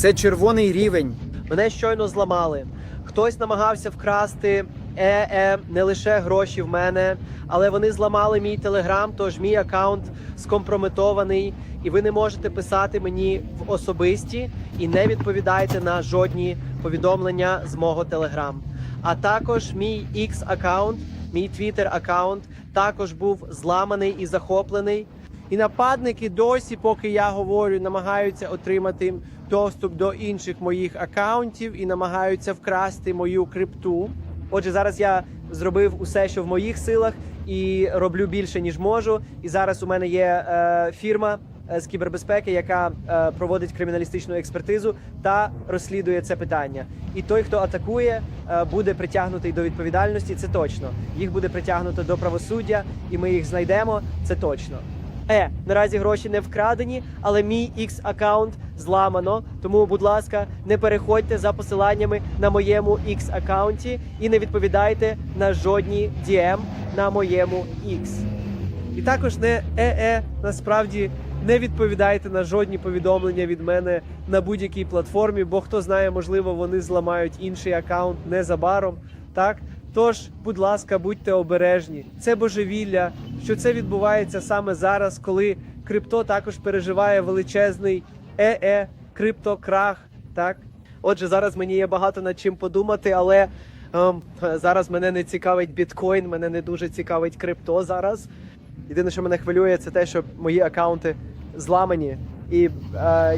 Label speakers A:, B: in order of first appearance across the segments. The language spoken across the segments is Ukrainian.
A: Це червоний рівень. Мене щойно зламали. Хтось намагався вкрасти е-е, не лише гроші в мене, але вони зламали мій телеграм, тож мій аккаунт скомпрометований, і ви не можете писати мені в особисті і не відповідайте на жодні повідомлення з мого телеграм. А також мій X аккаунт, мій Twitter аккаунт також був зламаний і захоплений. І нападники досі, поки я говорю, намагаються отримати доступ до інших моїх акаунтів і намагаються вкрасти мою крипту. Отже, зараз я зробив усе, що в моїх силах, і роблю більше ніж можу. І зараз у мене є е, фірма е, з кібербезпеки, яка е, проводить криміналістичну експертизу та розслідує це питання. І той, хто атакує, е, буде притягнутий до відповідальності. Це точно. Їх буде притягнуто до правосуддя, і ми їх знайдемо. Це точно. Е, наразі гроші не вкрадені, але мій X аккаунт зламано. Тому, будь ласка, не переходьте за посиланнями на моєму X аккаунті і не відповідайте на жодні DM на моєму X. І також не е-е, насправді не відповідайте на жодні повідомлення від мене на будь-якій платформі, бо хто знає, можливо, вони зламають інший аккаунт незабаром. Так? Тож, будь ласка, будьте обережні. Це божевілля, що це відбувається саме зараз, коли крипто також переживає величезний е-е, криптокрах. Так? Отже, зараз мені є багато над чим подумати, але ем, зараз мене не цікавить біткоін, мене не дуже цікавить крипто зараз. Єдине, що мене хвилює, це те, що мої акаунти зламані, і е,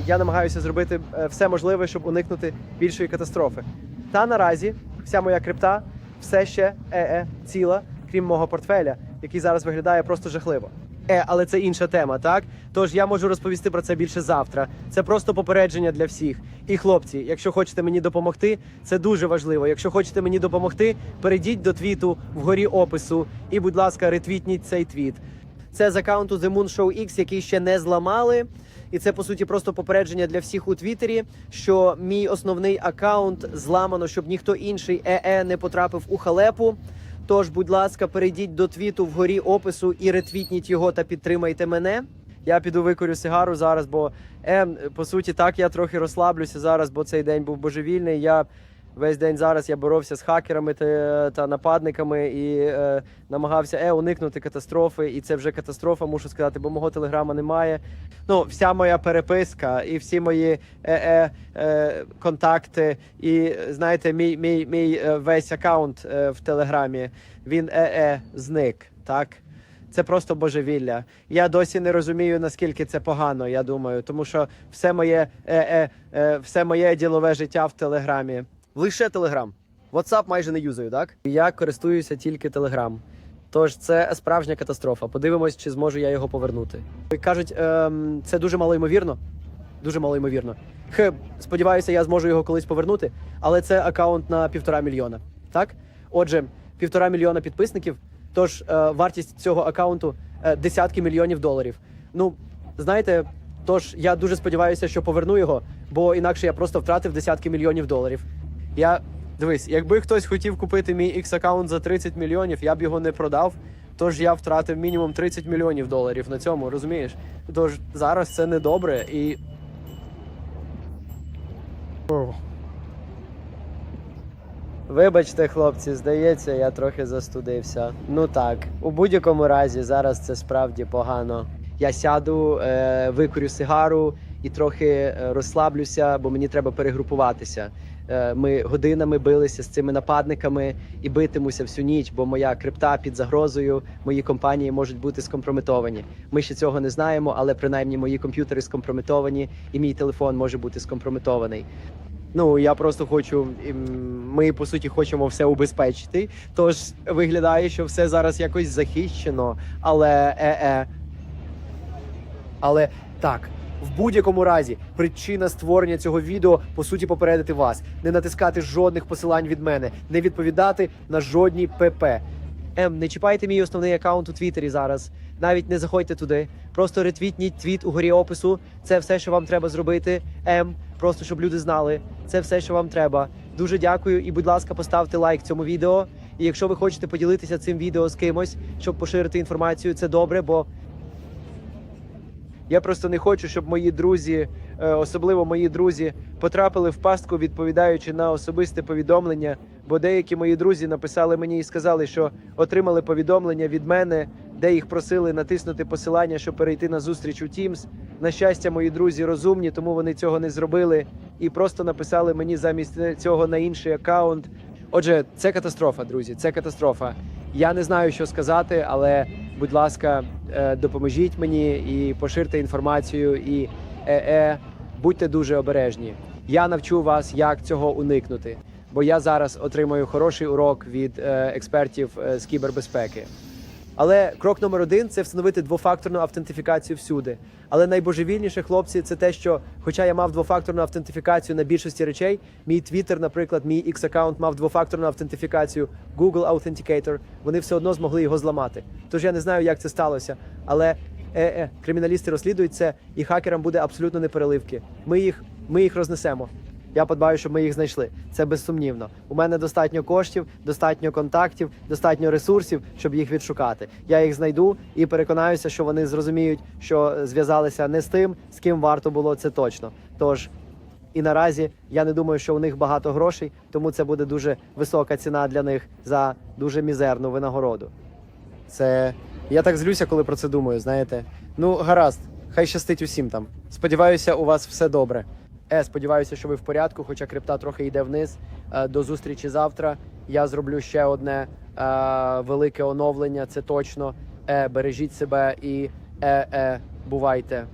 A: я намагаюся зробити е, все можливе, щоб уникнути більшої катастрофи. Та наразі вся моя крипта все ще е-е ціла, крім мого портфеля, який зараз виглядає просто жахливо. Е, але це інша тема, так? Тож я можу розповісти про це більше завтра. Це просто попередження для всіх. І хлопці, якщо хочете мені допомогти, це дуже важливо. Якщо хочете мені допомогти, перейдіть до твіту вгорі опису і, будь ласка, ретвітніть цей твіт. Це з аккаунту The Moon Show X, який ще не зламали. І це по суті просто попередження для всіх у Твіттері, що мій основний аккаунт зламано, щоб ніхто інший ЕЕ не потрапив у халепу. Тож, будь ласка, перейдіть до твіту вгорі опису і ретвітніть його та підтримайте мене. Я піду викорю сигару зараз, бо е, по суті так я трохи розслаблюся зараз, бо цей день був божевільний. Я весь день зараз я боровся з хакерами та, нападниками і е, намагався е, уникнути катастрофи. І це вже катастрофа, мушу сказати, бо мого телеграма немає. Ну, вся моя переписка і всі мої е, е, е, контакти, і знаєте, мій, мій, мій е, весь аккаунт е, в телеграмі, він е, е, зник. Так. Це просто божевілля. Я досі не розумію, наскільки це погано, я думаю, тому що все моє, е, е, е, все моє ділове життя в Телеграмі. Лише Телеграм. WhatsApp майже не юзаю, так? Я користуюся тільки Телеграм. Тож це справжня катастрофа. Подивимось, чи зможу я його повернути. Кажуть, ем, це дуже малоймовірно. Дуже малоймовірно. Хе, сподіваюся, я зможу його колись повернути, але це аккаунт на півтора мільйона. Так? Отже, півтора мільйона підписників. Тож е, вартість цього аккаунту е, десятки мільйонів доларів. Ну, знаєте, тож я дуже сподіваюся, що поверну його, бо інакше я просто втратив десятки мільйонів доларів. Я дивись, якби хтось хотів купити мій X аккаунт за 30 мільйонів, я б його не продав. Тож я втратив мінімум 30 мільйонів доларів на цьому, розумієш? Тож зараз це не добре і. Вибачте, хлопці, здається, я трохи застудився. Ну так, у будь-якому разі, зараз це справді погано. Я сяду, е, викурю сигару і трохи е, розслаблюся, бо мені треба перегрупуватися. Е, ми годинами билися з цими нападниками і битимуся всю ніч, бо моя крипта під загрозою, мої компанії можуть бути скомпрометовані. Ми ще цього не знаємо, але принаймні мої комп'ютери скомпрометовані, і мій телефон може бути скомпрометований. Ну я просто хочу. Ми по суті хочемо все убезпечити. Тож виглядає, що все зараз якось захищено, але е-е. Але так. В будь-якому разі причина створення цього відео по суті попередити вас, не натискати жодних посилань від мене, не відповідати на жодні ПП. Ем, не чіпайте мій основний аккаунт у Твіттері зараз. Навіть не заходьте туди. Просто ретвітніть твіт у горі опису. Це все, що вам треба зробити. Ем, просто щоб люди знали. Це все, що вам треба. Дуже дякую і, будь ласка, поставте лайк цьому відео. І якщо ви хочете поділитися цим відео з кимось, щоб поширити інформацію, це добре, бо я просто не хочу, щоб мої друзі е, особливо мої друзі, потрапили в пастку, відповідаючи на особисте повідомлення. Бо деякі мої друзі написали мені і сказали, що отримали повідомлення від мене, де їх просили натиснути посилання, щоб перейти на зустріч у Teams. На щастя, мої друзі розумні, тому вони цього не зробили і просто написали мені замість цього на інший аккаунт. Отже, це катастрофа, друзі. Це катастрофа. Я не знаю, що сказати, але будь ласка, е, допоможіть мені і поширте інформацію. І е-е, будьте дуже обережні. Я навчу вас, як цього уникнути. Бо я зараз отримую хороший урок від е, експертів е, з кібербезпеки. Але крок номер один це встановити двофакторну автентифікацію всюди. Але найбожевільніше, хлопці, це те, що, хоча я мав двофакторну автентифікацію на більшості речей, мій Twitter, наприклад, мій X аккаунт мав двофакторну автентифікацію Google Authenticator, вони все одно змогли його зламати. Тож я не знаю, як це сталося. Але е-е, криміналісти розслідують це, і хакерам буде абсолютно не переливки. Ми їх, ми їх рознесемо. Я подбаю, щоб ми їх знайшли. Це безсумнівно. У мене достатньо коштів, достатньо контактів, достатньо ресурсів, щоб їх відшукати. Я їх знайду і переконаюся, що вони зрозуміють, що зв'язалися не з тим, з ким варто було це точно. Тож і наразі я не думаю, що у них багато грошей, тому це буде дуже висока ціна для них за дуже мізерну винагороду. Це я так злюся, коли про це думаю. Знаєте, ну гаразд, хай щастить усім там. Сподіваюся, у вас все добре. Е, сподіваюся, що ви в порядку, хоча крипта трохи йде вниз. Е, до зустрічі завтра. Я зроблю ще одне е, велике оновлення. Це точно. Е, бережіть себе і е, е, бувайте.